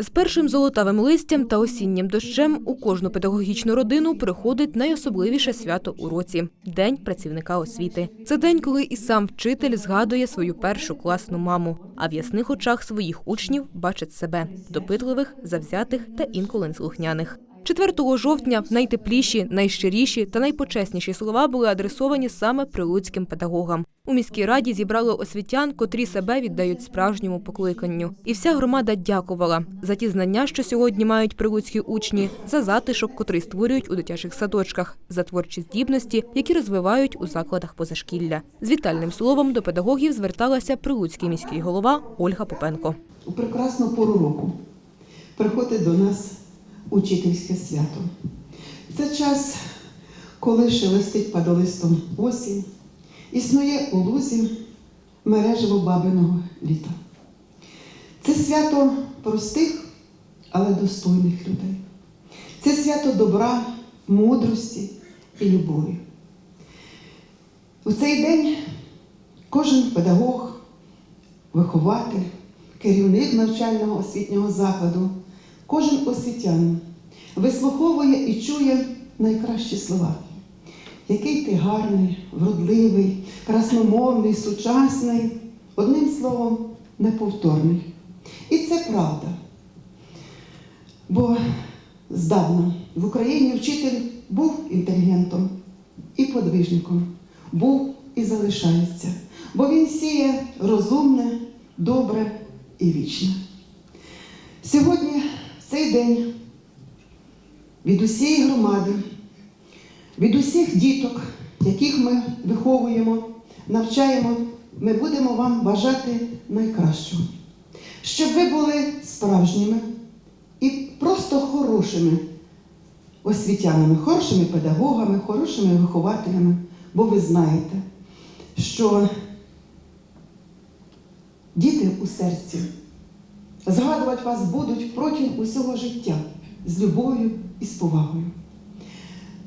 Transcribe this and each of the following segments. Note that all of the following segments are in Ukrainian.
З першим золотавим листям та осіннім дощем у кожну педагогічну родину приходить найособливіше свято у році день працівника освіти. Це день, коли і сам вчитель згадує свою першу класну маму, а в ясних очах своїх учнів бачить себе допитливих, завзятих та інколи неслухняних. 4 жовтня найтепліші, найщиріші та найпочесніші слова були адресовані саме прилуцьким педагогам. У міській раді зібрали освітян, котрі себе віддають справжньому покликанню. І вся громада дякувала за ті знання, що сьогодні мають прилуцькі учні, за затишок, котрий створюють у дитячих садочках, за творчі здібності, які розвивають у закладах позашкілля. З вітальним словом до педагогів зверталася прилуцький міський голова Ольга Попенко. У прекрасну пору року приходить до нас учительське свято. Це час, коли шелестить падолистом осінь, існує у лузі мережево бабиного літа. Це свято простих, але достойних людей. Це свято добра, мудрості і любові. У цей день кожен педагог, вихователь, керівник навчального освітнього закладу, кожен освітянин вислуховує і чує найкращі слова. Який ти гарний, вродливий, красномовний, сучасний, одним словом, неповторний. І це правда. Бо здавна в Україні вчитель був інтелігентом і подвижником, був і залишається, бо він сіє розумне, добре і вічне. Сьогодні, цей день, від усієї громади, від усіх діток, яких ми виховуємо, навчаємо, ми будемо вам бажати найкращого, щоб ви були справжніми і просто хорошими освітянами, хорошими педагогами, хорошими вихователями, бо ви знаєте, що діти у серці згадувати вас будуть протягом усього життя з любов'ю і з повагою.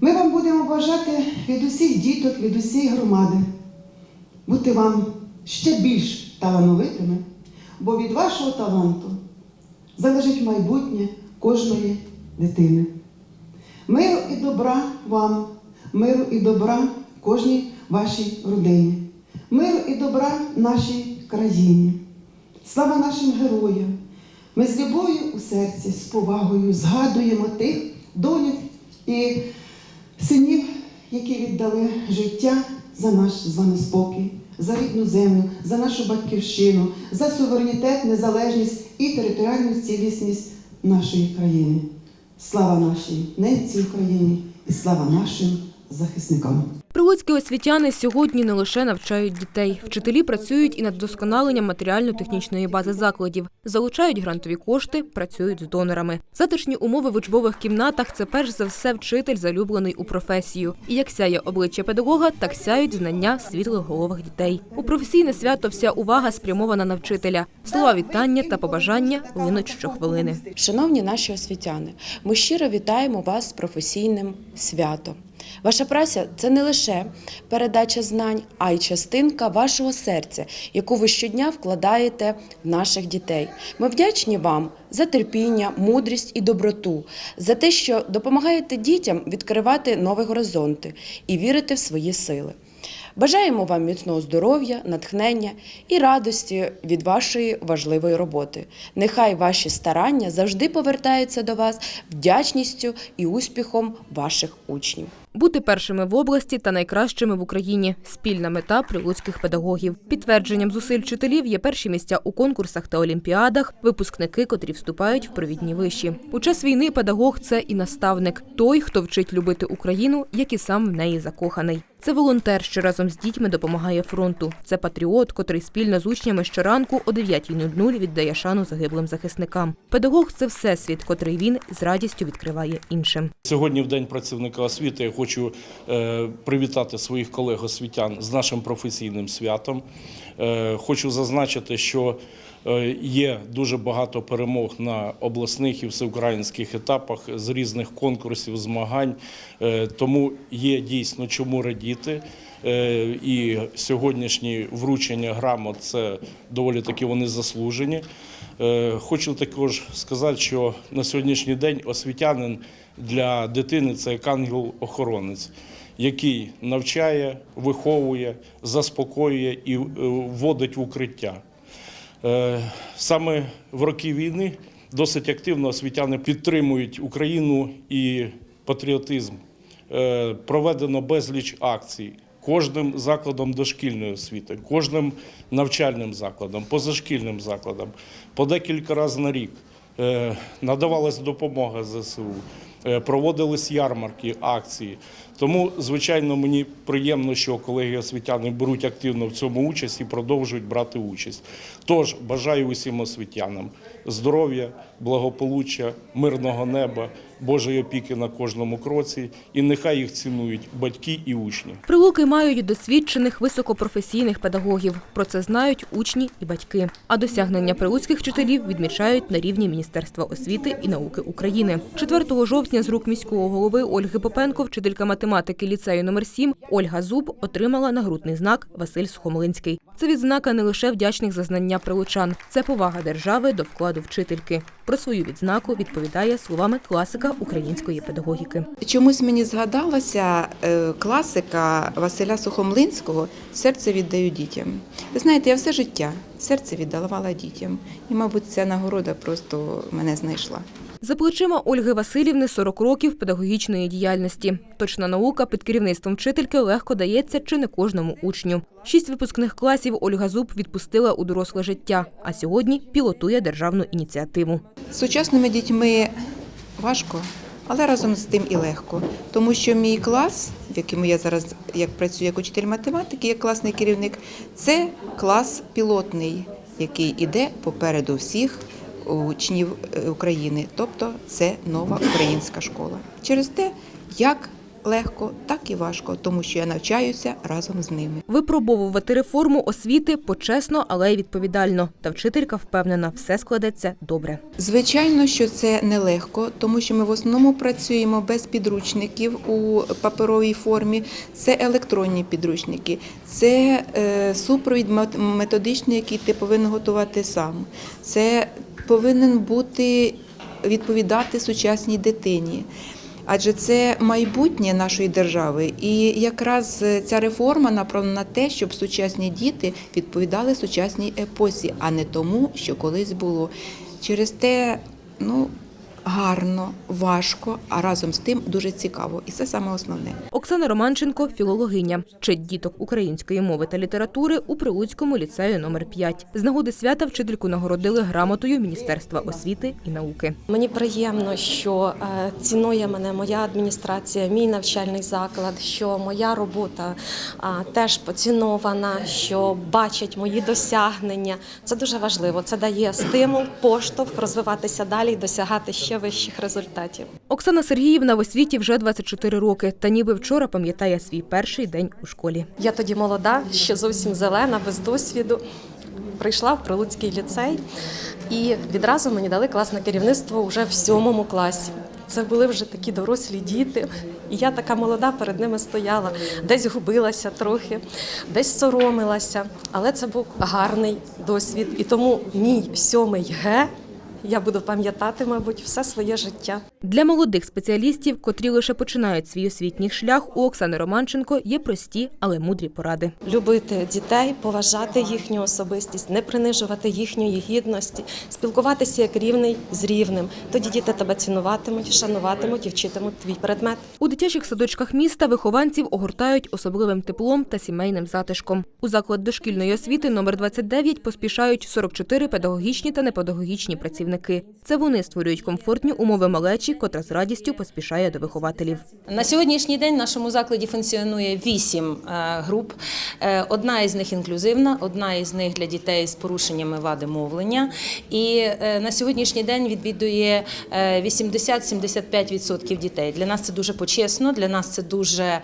Ми вам будемо бажати від усіх діток, від усієї громади бути вам ще більш талановитими, бо від вашого таланту залежить майбутнє кожної дитини. Миру і добра вам, миру і добра кожній вашій родині, миру і добра нашій країні. Слава нашим героям! Ми з любов'ю у серці, з повагою згадуємо тих доньок і синів, які віддали життя за наш з вами спокій, за рідну землю, за нашу батьківщину, за суверенітет, незалежність і територіальну цілісність нашої країни. Слава нашій ненці Україні і слава нашим захисникам! Прилуцькі освітяни сьогодні не лише навчають дітей. Вчителі працюють і над вдосконаленням матеріально-технічної бази закладів, залучають грантові кошти, працюють з донорами. Затишні умови в учбових кімнатах це перш за все вчитель, залюблений у професію. І як сяє обличчя педагога, так сяють знання світлих голових дітей. У професійне свято вся увага спрямована на вчителя. Слова вітання та побажання линуть щохвилини. Шановні наші освітяни, ми щиро вітаємо вас з професійним святом. Ваша праця це не лише передача знань, а й частинка вашого серця, яку ви щодня вкладаєте в наших дітей. Ми вдячні вам за терпіння, мудрість і доброту, за те, що допомагаєте дітям відкривати нові горизонти і вірити в свої сили. Бажаємо вам міцного здоров'я, натхнення і радості від вашої важливої роботи. Нехай ваші старання завжди повертаються до вас вдячністю і успіхом ваших учнів. Бути першими в області та найкращими в Україні спільна мета прилуцьких педагогів. Підтвердженням зусиль вчителів є перші місця у конкурсах та олімпіадах, випускники, котрі вступають в провідні виші. У час війни педагог це і наставник, той, хто вчить любити Україну, як і сам в неї закоханий. Це волонтер, що разом з дітьми допомагає фронту. Це патріот, котрий спільно з учнями щоранку о 9.00 віддає шану загиблим захисникам. Педагог це всесвіт, котрий він з радістю відкриває іншим. Сьогодні, в День працівника освіти, я хочу е, привітати своїх колег освітян з нашим професійним святом. Е, Хочу зазначити, що е, є дуже багато перемог на обласних і всеукраїнських етапах з різних конкурсів, змагань. Тому є дійсно чому радіти. І сьогоднішні вручення грамот це доволі таки вони заслужені. Е, Хочу також сказати, що на сьогоднішній день освітянин для дитини це як ангел-охоронець, який навчає, виховує, заспокоює і е, вводить в укриття. Е, Саме в роки війни досить активно освітяни підтримують Україну і патріотизм. Проведено безліч акцій кожним закладом дошкільної освіти, кожним навчальним закладом, позашкільним закладом по декілька разів на рік. Е, Надавалась допомога ЗСУ, проводились ярмарки, акції. Тому, звичайно, мені приємно, що колеги освітяни беруть активно в цьому участь і продовжують брати участь. Тож бажаю усім освітянам здоров'я, благополуччя, мирного неба, Божої опіки на кожному кроці, і нехай їх цінують батьки і учні. Прилуки мають досвідчених високопрофесійних педагогів. Про це знають учні і батьки. А досягнення прилуцьких вчителів відмічають на рівні Міністерства освіти і науки України. 4 жовтня з рук міського голови Ольги Попенко, вчителька математики ліцею номер 7 Ольга Зуб отримала нагрудний знак Василь Сухомлинський. Це відзнака не лише вдячних за знання прилучан, це повага держави до вкладу вчительки. Про свою відзнаку відповідає словами класика української педагогіки. Чомусь мені згадалася е, класика Василя Сухомлинського Серце віддаю дітям. Ви знаєте, я все життя серце віддавала дітям. І, мабуть, ця нагорода просто мене знайшла. За плечима Ольги Васильівни 40 років педагогічної діяльності. Точна наука під керівництвом вчительки легко дається чи не кожному учню. Шість випускних класів Ольга Зуб відпустила у доросле життя, а сьогодні пілотує державну ініціативу. З сучасними дітьми важко, але разом з тим і легко. Тому що мій клас, в якому я зараз як працюю як учитель математики, як класний керівник, це клас пілотний, який іде попереду всіх учнів е, України. Тобто це нова українська школа. Через те, як легко, так і важко, тому що я навчаюся разом з ними. Випробовувати реформу освіти почесно, але й відповідально. Та вчителька впевнена, все складеться добре. Звичайно, що це нелегко, тому що ми в основному працюємо без підручників у паперовій формі. Це електронні підручники, це е, супровід мет- методичний, який ти повинен готувати сам. Це повинен бути відповідати сучасній дитині. Адже це майбутнє нашої держави, і якраз е, ця реформа направлена на те, щоб сучасні діти відповідали сучасній епосі, а не тому, що колись було. Через те, ну гарно, важко, а разом з тим дуже цікаво. І це саме основне. Оксана Романченко – філологиня. Вчить діток української мови та літератури у Прилуцькому ліцею номер 5 З нагоди свята вчительку нагородили грамотою Міністерства освіти і науки. Мені приємно, що е, цінує мене моя адміністрація, мій навчальний заклад, що моя робота теж поцінована, що бачать мої досягнення. Це дуже важливо. Це дає стимул, поштовх розвиватися далі і досягати ще вищих результатів. Оксана Сергіївна в освіті вже 24 роки, та ніби вчора пам'ятає свій перший день у школі. Я тоді молода, ще зовсім зелена, без досвіду. Прийшла в Прилуцький ліцей і відразу мені дали класне керівництво вже в сьомому класі. Це були вже такі дорослі діти, і я така молода перед ними стояла, десь губилася трохи, десь соромилася. Але це був гарний досвід. І тому мій сьомий Г я буду пам'ятати, мабуть, все своє життя. Для молодих спеціалістів, котрі лише починають свій освітній шлях, у Оксани Романченко є прості, але мудрі поради. Любити дітей, поважати їхню особистість, не принижувати їхньої гідності, спілкуватися як рівний з рівним. Тоді діти тебе цінуватимуть, шануватимуть і вчитимуть твій предмет. У дитячих садочках міста вихованців огортають особливим теплом та сімейним затишком. У заклад дошкільної освіти номер 29 поспішають 44 педагогічні та непедагогічні працівники. Це вони створюють комфортні умови малечі, котра з радістю поспішає до вихователів. На сьогоднішній день в нашому закладі функціонує вісім е, груп. Е, Одна із них інклюзивна, одна із них для дітей з порушеннями вади мовлення. І е, на сьогоднішній день відвідує е, 80-75% дітей. Для нас це дуже почесно, для нас це дуже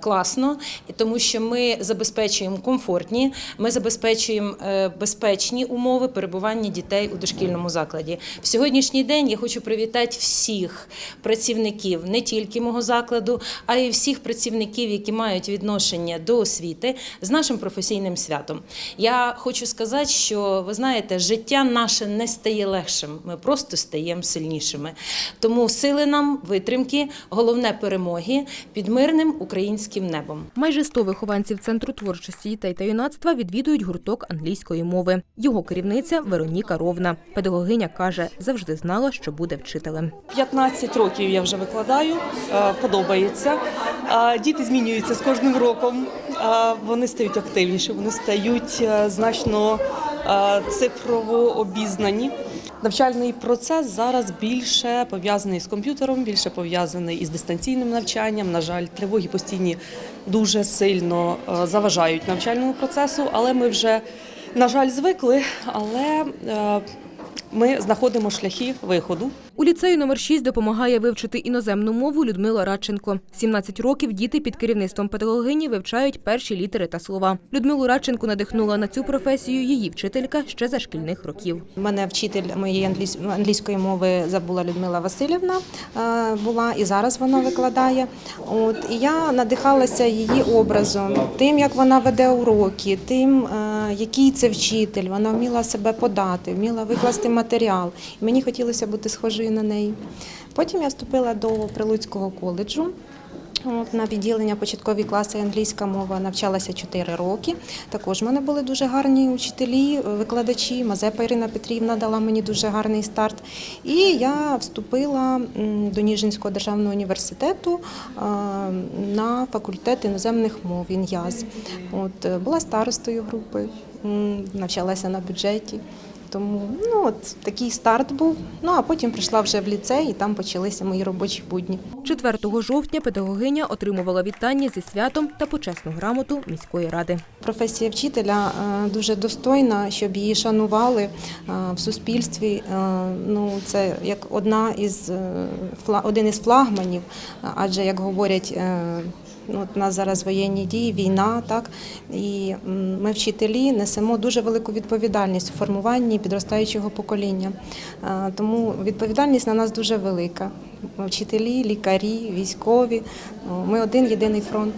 класно, тому що ми забезпечуємо комфортні, ми забезпечуємо безпечні умови перебування дітей у дошкільному навчальному закладі. В сьогоднішній день я хочу привітати всіх працівників не тільки мого закладу, а й всіх працівників, які мають відношення до освіти з нашим професійним святом. Я хочу сказати, що ви знаєте, життя наше не стає легшим, ми просто стаємо сильнішими. Тому сили нам, витримки, головне перемоги під мирним українським небом. Майже 100 вихованців Центру творчості дітей та юнацтва відвідують гурток англійської мови. Його керівниця Вероніка Ровна. Педагогиня каже, завжди знала, що буде вчителем. 15 років я вже викладаю, е, подобається. Е, Діти змінюються з кожним роком. Е, Вони стають активніші, вони стають значно цифрово обізнані. Навчальний процес зараз більше пов'язаний з комп'ютером, більше пов'язаний із дистанційним навчанням. На жаль, тривоги постійні дуже сильно заважають навчальному процесу, але ми вже, на жаль, звикли. Але ми знаходимо шляхи виходу. У ліцею номер 6 допомагає вивчити іноземну мову Людмила Радченко. 17 років діти під керівництвом педагогині вивчають перші літери та слова. Людмилу Радченко надихнула на цю професію її вчителька ще за шкільних років. У мене вчитель моєї англійсь- англійської мови забула Людмила Васильівна е, була і зараз вона викладає. От і я надихалася її образом, тим, як вона веде уроки, тим, е, який це вчитель. Вона вміла себе подати, вміла викласти матеріал. І мені хотілося бути схожою на неї. Потім я вступила до Прилуцького коледжу. От, на відділення початкові класи англійська мова навчалася 4 роки. Також в мене були дуже гарні учителі, викладачі. Мазепа Ірина Петрівна дала мені дуже гарний старт. І я вступила до Ніжинського державного університету на факультет іноземних мов ІНЯЗ. От, була старостою групи, навчалася на бюджеті. Тому ну, от, такий старт був. Ну а потім прийшла вже в ліцей, і там почалися мої робочі будні. 4 жовтня педагогиня отримувала вітання зі святом та почесну грамоту міської ради. Професія вчителя е, дуже достойна, щоб її шанували е, в суспільстві. Е, Ну, це як одна із один із флагманів, адже як говорять. Ну, у нас зараз воєнні дії, війна, так і ми, вчителі, несемо дуже велику відповідальність у формуванні підростаючого покоління. Тому відповідальність на нас дуже велика. Вчителі, лікарі, військові. Ми один єдиний фронт.